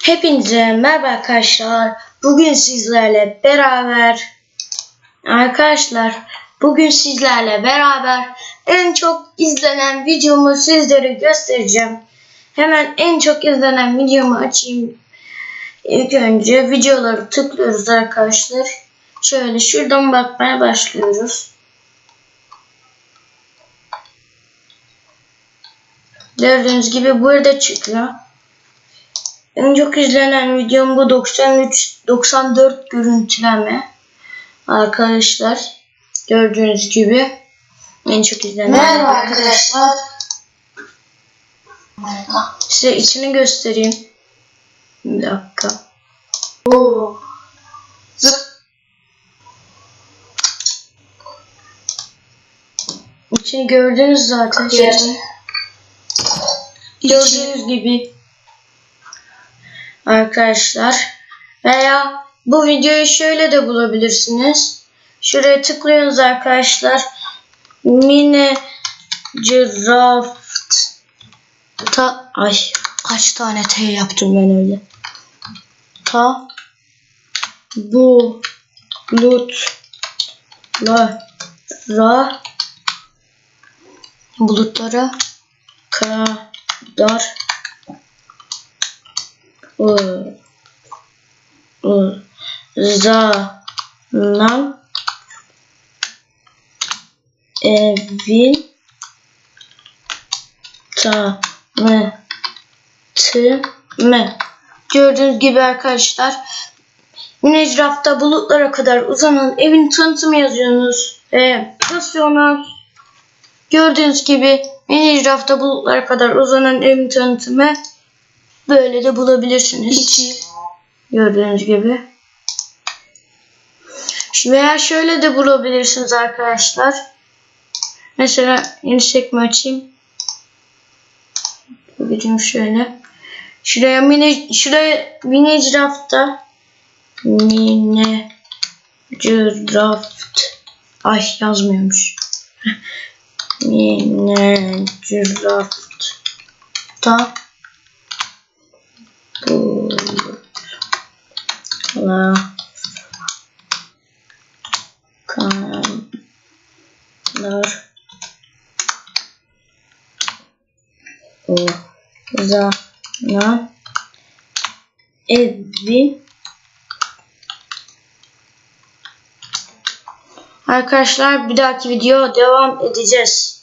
Hepinize merhaba arkadaşlar. Bugün sizlerle beraber arkadaşlar bugün sizlerle beraber en çok izlenen videomu sizlere göstereceğim. Hemen en çok izlenen videomu açayım. İlk önce videoları tıklıyoruz arkadaşlar. Şöyle şuradan bakmaya başlıyoruz. Gördüğünüz gibi burada çıkıyor. En çok izlenen videom bu 93 94 görüntüleme. Arkadaşlar gördüğünüz gibi en çok izlenen. Merhaba arkadaşlar. Size içini göstereyim. Bir dakika. Oo. Zıp. İçini gördünüz zaten. Yarın. Gördüğünüz gibi arkadaşlar veya bu videoyu şöyle de bulabilirsiniz. Şuraya tıklıyorsunuz arkadaşlar. Mini Draft ta ay kaç tane T yaptım ben öyle. Ta bu lut la ra bulutlara kadar ı- uzanan evin tanıtımı. Gördüğünüz gibi arkadaşlar Minecraft'ta bulutlara kadar uzanan evin tanıtımı yazıyorsunuz. Ve basıyorsunuz. Gördüğünüz gibi Minecraft'ta bulutlara kadar uzanan evin tanıtımı böyle de bulabilirsiniz. Gördüğünüz gibi. Veya şöyle de bulabilirsiniz arkadaşlar. Mesela yeni sekme açayım. Gideyim şöyle. Şuraya mini şuraya Minecraft'ta Minecraft ay yazmıyormuş. Minecraft'ta bulutlar kadar uzanan evin Arkadaşlar bir dahaki video devam edeceğiz.